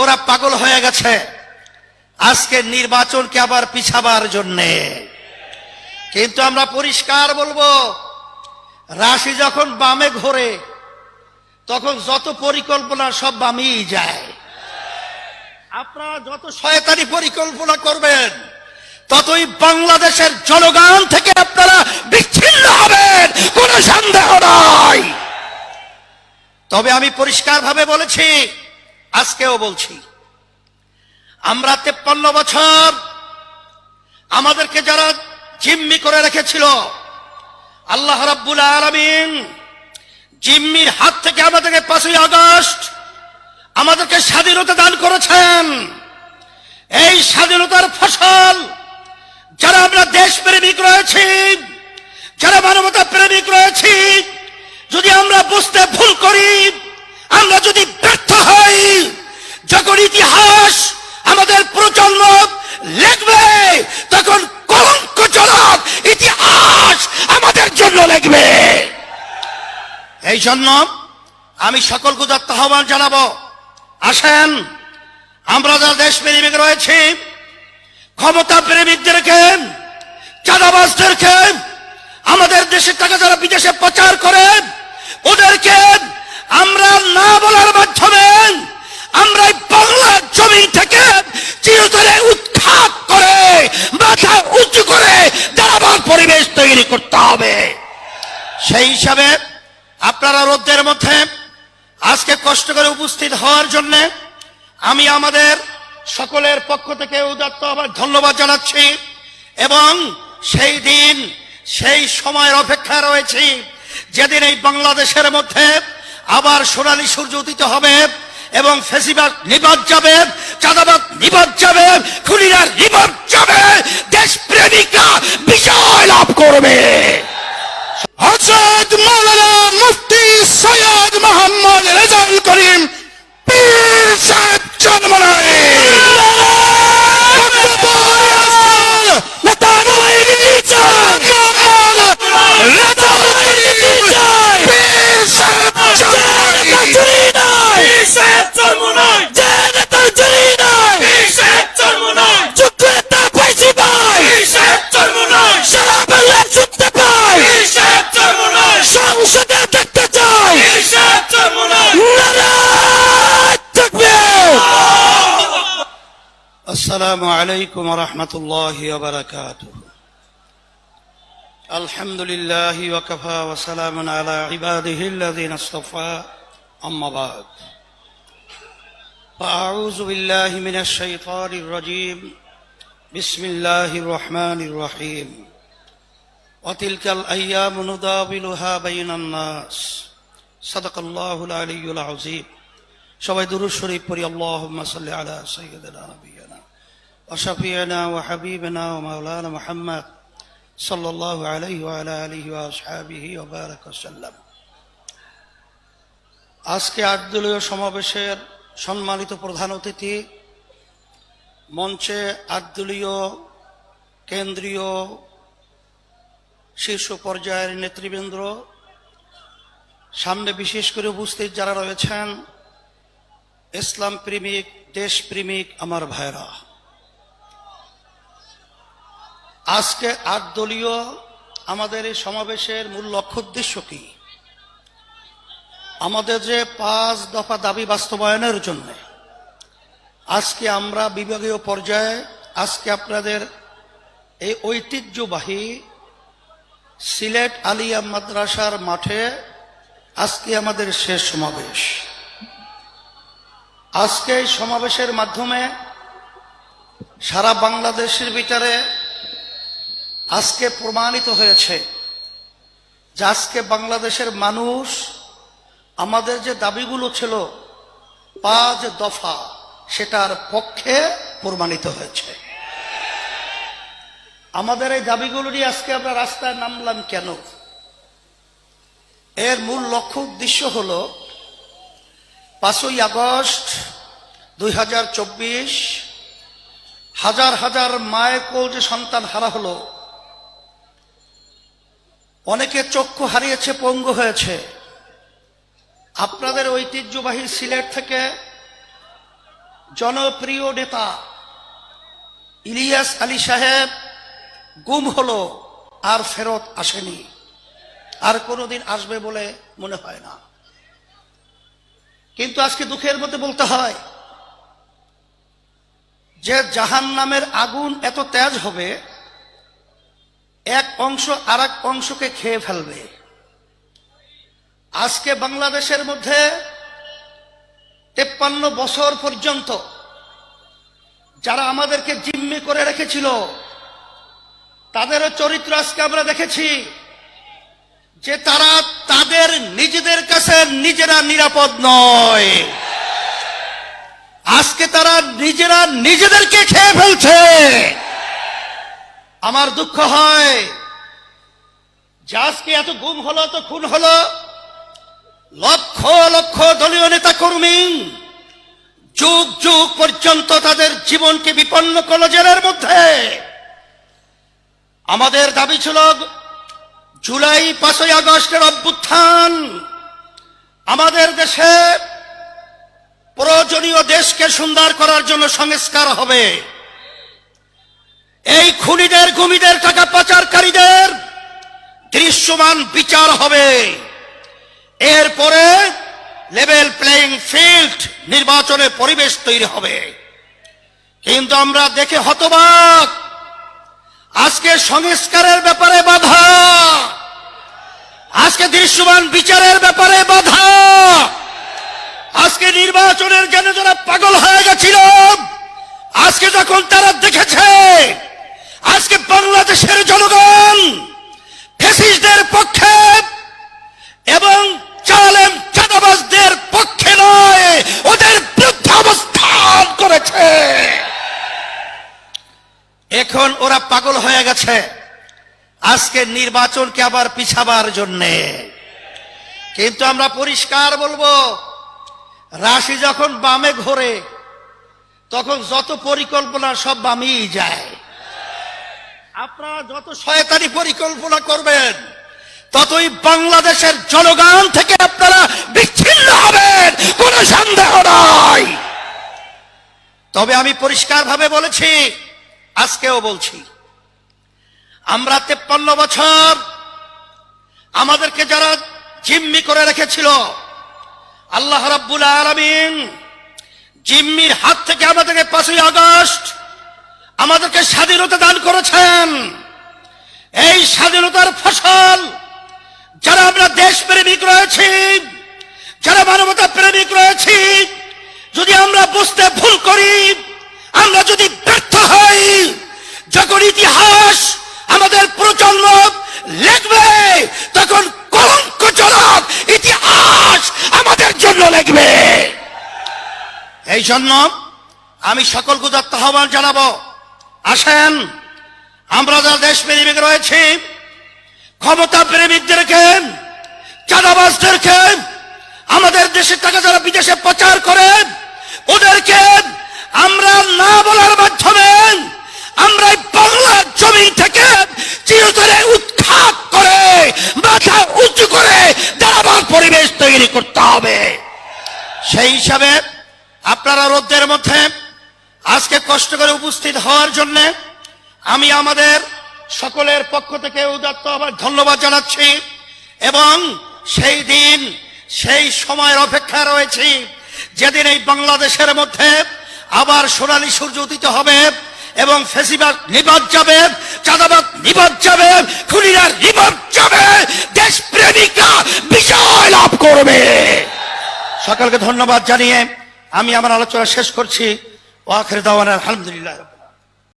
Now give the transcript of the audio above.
ওরা পাগল হয়ে গেছে। আজকে নির্বাচনকে আবার পিছাবার জন্যে। কিন্তু আমরা পরিষ্কার বলব, রাশি যখন বামে ঘোরে, তখন যত পরিকল্পনা সব বামেই যায়। আপনারা যত শয়তানি পরিকল্পনা করবেন, ততই বাংলাদেশের জনগণ থেকে আপনারা বিচ্ছিন্ন হবেন, কোনো সন্দেহ নাই। তবে আমি পরিষ্কারভাবে বলেছি আজকেও বলছি, আমরা তেপ্পান্ন বছর আমাদেরকে যারা জিম্মি করে রেখেছিল, আল্লাহ রাব্বুল আলামিন জিম্মির হাত থেকে আমাদেরকে পাঁচই আগস্ট আমাদেরকে স্বাধীনতা দান করেছেন। এই স্বাধীনতার ফসল যারা আমরা দেশ প্রেমিক রয়েছি, যারা মানবতা প্রেমিক রয়েছি, যদি আমরা বুঝতে ভুল করি আমরা যদি ব্যর্থ হই যখন ইতিহাস আমাদের প্রজন্ম লিখবে, তখন কলঙ্কজনক ইতিহাস আমাদের জন্য লিখবে। এই জন্য আমি সকল গুজার আহ্বান জানাব। আসেন, আমরা যারা দেশ প্রেমিক রয়েছি, ক্ষমতা প্রেমিকদেরকে, চাঁদাবাজদেরকে, আমাদের দেশের টাকা যারা বিদেশে প্রচার করে, ওদেরকে আমরা না বলার মাধ্যমে আমরা এই বাংলার জমি থেকে চিরতরে উৎখাত করে মাথা উঁচু করে দাঁড়াবার পরিবেশ তৈরি করতে হবে সেই হিসাবে আপনারা রোদ্রের মধ্যে আজকে কষ্ট করে উপস্থিত হওয়ার জন্য আমি আমাদের সকলের পক্ষ থেকে উদাত্ত আবার ধন্যবাদ জানাচ্ছি এবং সেই দিন, সেই সময়ের অপেক্ষা রয়েছি যেদিন এই বাংলাদেশের মধ্যে আবার সোনালী সূর্য উদিত হবে এবং ফেসিবাদ নিবাদ যাবে, চাঁদাবাদ নিবাদ যাবে, খুনিরা নিবাদ যাবে দেশ প্রেমিকরা বিজয় লাভ করবে। হজরত মৌলানা মুফতি সৈয়দ মোহাম্মদ রেজাউল করিম পীর সাহেব জন্ম السلام عليكم ورحمة الله وبركاته الحمد لله وكفى وسلام على عباده الذين اصطفى أما بعد فأعوذ بالله من الشيطان الرجيم بسم الله الرحمن الرحيم وتلك الأيام نداولها بين الناس صدق الله العلي العظيم সবাই দুরুদ শরীফ পড়ি আল্লাহুম্মা সাল্লি আলা সাইয়্যিদিনা নাবিয়িনা মাওলানা মুহাম্মদ সাল্লাল্লাহু আলাইহি ওয়া আলা আলিহি ওয়া আসহাবিহি ওয়া বারাকা ওয়াসাল্লাম আজকে আটদলীয় সমাবেশের সম্মানিত প্রধান অতিথি মঞ্চে আটদলীয় কেন্দ্রীয় শীর্ষ পর্যায়ের নেতৃবৃন্দ, সামনে বিশেষ করে উপস্থিত যারা রয়েছেন, ইসলাম প্রেমিক, দেশ প্রেমিক, আমার ভাইরা। আজকে আট দলীয় আমাদের এই সমাবেশের মূল লক্ষ্য উদ্দেশ্য কি? আমাদের যে পাঁচ দফা দাবি বাস্তবায়নের জন্য আজকে আমরা বিভাগীয় পর্যায়ে আজকে আপনাদের এই ঐতিহ্যবাহী সিলেট আলিয়া মাদ্রাসার মাঠে আজকে আমাদের শেষ সমাবেশ। আজকে এই সমাবেশের মাধ্যমে সারা বাংলাদেশের ভিতরে আজকে প্রমাণিত হয়েছে যে আজকে বাংলাদেশের মানুষ আমাদের যে দাবিগুলো ছিল পাঁচ দফা, সেটার পক্ষে প্রমাণিত হয়েছে। আমাদের এই দাবিগুলো নিয়ে আজকে আমরা রাস্তায় নামলাম কেন? এর মূল লক্ষ্য উদ্দেশ্য হল পাঁচই আগস্ট দুই হাজার হাজার হাজার মায়ের কোল যে সন্তান হারা হলো অনেকে চক্ষু হারিয়েছে, পঙ্গু হয়েছে। আপনাদের ঐতিহ্যবাহী সিলেট থেকে জনপ্রিয় নেতা ইলিয়াস আলী সাহেব গুম হলো আর ফেরত আসেনি। আর কোনোদিন আসবে বলে মনে হয় না। কিন্তু আজকে দুঃখের মধ্যে বলতে হয়, যে জাহান নামের আগুন এত তেজ হবে এক অংশ আর অংশকে খেয়ে ফেলবে। আজকে বাংলাদেশের মধ্যে তেপ্পান্ন বছর পর্যন্ত যারা আমাদেরকে জিম্মি করে রেখেছিল, তাদেরও চরিত্র আজকে আমরা দেখেছি যে তারা তাদের নিজেদের কাছে নিজেরা নিরাপদ নয়। আজকে তারা নিজেরা নিজেদেরকে খেয়ে ফেলছে। আমার দুঃখ হয় যে আজকে এত গুম হলো, এত খুন হলো। লক্ষ লক্ষ দলীয় নেতা কর্মী যুগ যুগ পর্যন্ত তাদের জীবনকে বিপন্ন করল জেলের মধ্যে। আমাদের দাবি ছিল জুলাই পাঁচই আগস্টের অভ্যুত্থান। আমাদের দেশে প্রয়োজনীয় দেশকে সুন্দর করার জন্য সংস্কার হবে। এই খুনিদের, গুমিদের টাকা পাচারকারীদের দৃশ্যমান বিচার হবে। এরপরে লেভেল প্লেইং ফিল্ড নির্বাচনের পরিবেশ তৈরি হবে। কিন্তু আমরা দেখে হতবাক, আজকে সংস্কারের ব্যাপারে বাধা, আজকে দৃশ্যমান বিচারের ব্যাপারে বাধা, আজকে নির্বাচনের জন্য যারা পাগল হয়ে গেছিল, আজকে যখন তারা দেখেছে বাংলাদেশের জনগণ ফেসিসদের পক্ষে এবং চালেম চাঁদাবাজদের পক্ষে নয়, ওদের বিরুদ্ধে অবস্থান করেছে। এখন ওরা পাগল হয়ে গেছে। আজকে নির্বাচনকে আবার পিছাবার জন্যে। কিন্তু আমরা পরিষ্কার বলব, রাশি যখন বামে ঘোরে, তখন যত পরিকল্পনা সব বামেই যায়। আপনারা যত শয়তানি পরিকল্পনা করবেন, ততই বাংলাদেশের জনগণ থেকে আপনারা বিচ্ছিন্ন হবেন, কোন সন্দেহ নাই। তবে আমি পরিষ্কারভাবে বলেছি, আজকেও বলছি, আমরা তেপ্পান্ন বছর আমাদেরকে যারা জিম্মি করে রেখেছিল, আল্লাহ রাব্বুল আলামিন জিম্মির হাত থেকে আমাদেরকে পাঁচই আগস্ট আমাদেরকে স্বাধীনতা দান করেছেন। এই স্বাধীনতার ফসল যারা আমরা দেশ প্রেমিক রয়েছি, যারা মানবতা প্রেমিক রয়েছি, যদি আমরা বুঝতে ভুল করি, আমরা যদি ব্যর্থ হই, যখন ইতিহাস আমাদের প্রজন্ম লিখবে, তখন কলঙ্কজনক ইতিহাস আমাদের জন্য লিখবে। এই জন্য আমি সকল গুজার আহ্বান জানাব। আসেন। আমরা যারা দেশ প্রেমিক রয়েছি ক্ষমতা প্রেমিকদেরকে চাঁদাবাজদেরকে, আমাদের দেশের টাকা যারা বিদেশে প্রচার করে, ওদেরকে আমরা না বলার মাধ্যমে আমরা বাংলার জমি থেকে চিরতরে উৎখাত করে, মাথা উঁচু করে দাঁড়াবার পরিবেশ তৈরি করতে হবে। সেই হিসাবে আপনারা রোদ্রের মধ্যে আজকে কষ্ট করে উপস্থিত হওয়ার জন্য আমি আমাদের সকলের পক্ষ থেকে উদাত্ত আবার ধন্যবাদ জানাচ্ছি এবং সেই দিন, সেই সময়ের অপেক্ষা রয়েছি। যেদিন এই বাংলাদেশের মধ্যে আবার সোনালী সূর্য উদিত হবে এবং ফেসিবাদ নিবাদ যাবে, চাঁদাবাদ নিবাদ যাবে, খুনিরা নিবাদ যাবে দেশ প্রেমিকরা বিজয় লাভ করবে। সকলকে ধন্যবাদ জানিয়ে আমি আমার আলোচনা শেষ করছি। ওয়াখের দাওয়ান আলহামদুলিল্লাহ।